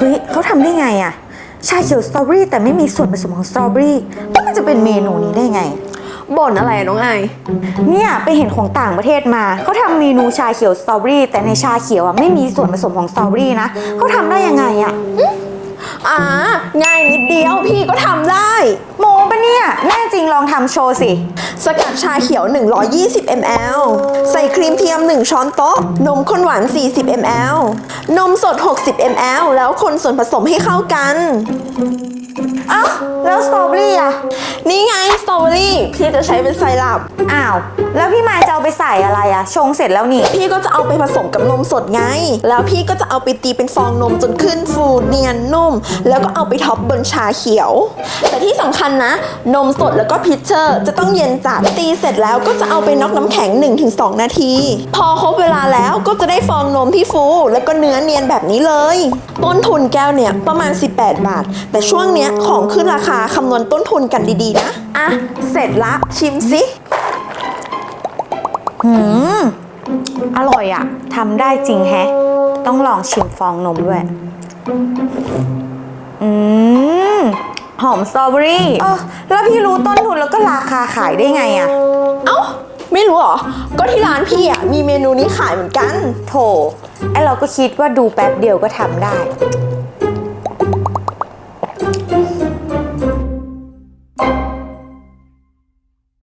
ฮ้ยเขาทำได้ไงอะชาเขียวสตรอเบอรี่แต่ไม่มีส่วนผสมของสตรอเบอรี่แล้วมันจะเป็นเมนูนี้ได้ไง บ่นอะไรอะน้องไอเนี่ยไปเห็นของต่างประเทศมา เขาทำเมนูชาเขียวสตรอเบอรี่แต่ในชาเขียวอะไม่มีส่วนผสมของสตรอเบอรี่นะเขาทำได้ยังไงอะ อ่าง่ายนิดเดียวพี่ก็ทำได้ โมปะเนี่ยแน่จริงลองทำโชว์สิ สกัดชาเขียว 120 ml ใส่ครีมเทียม 1 ช้อนโต๊ะ นมข้นหวาน 40 ml นมสด 60 ml แล้วคนส่วนผสมให้เข้ากัน เอ้า แล้วสตรอเบอรี่อะนี่ไง สตรอเบอรี่พี่จะใช้เป็นไซรัปอ้าว แล้วพี่มายจะเอาไปใส่อะไรอะชงเสร็จแล้วนี่ พี่ก็จะเอาไปผสมกับนมสดไง แล้วพี่ก็จะเอาไปตีเป็นฟองนมจนขึ้นฟูเนียนนุ่ม แล้วก็เอาไปท็อปบนชาเขียว แต่ที่สำคัญนะ นมสดแล้วก็พิชเชอร์ จะต้องเย็นจัดตีเสร็จแล้วก็จะเอาไปน็อกน้ำแข็ง 1-2 นาที พอครบเวลาแล้วก็จะได้ฟองนมที่ฟู แล้วก็เนื้อเนียนแบบนี้เลย ต้นทุนแก้วเนี่ยประมาณ 18 บาท แต่ช่วงเนี้ยของขึ้นราคาคำนวณต้นทุนกันดีๆนะ อะ เสร็จละ ชิมสิอืม อร่อยอะทำได้จริงแฮะ ต้องลองชิมฟองนมด้วย อืม หอมสตรอเบอรี่เออแล้วพี่รู้ต้นทุนแล้วก็ราคาขายได้ไงอะเอ้า ไม่รู้เหรอ ก็ที่ร้านพี่อะ มีเมนูนี้ขายเหมือนกัน โถไอเราก็คิดว่าดูแป๊บเดียวก็ทำได้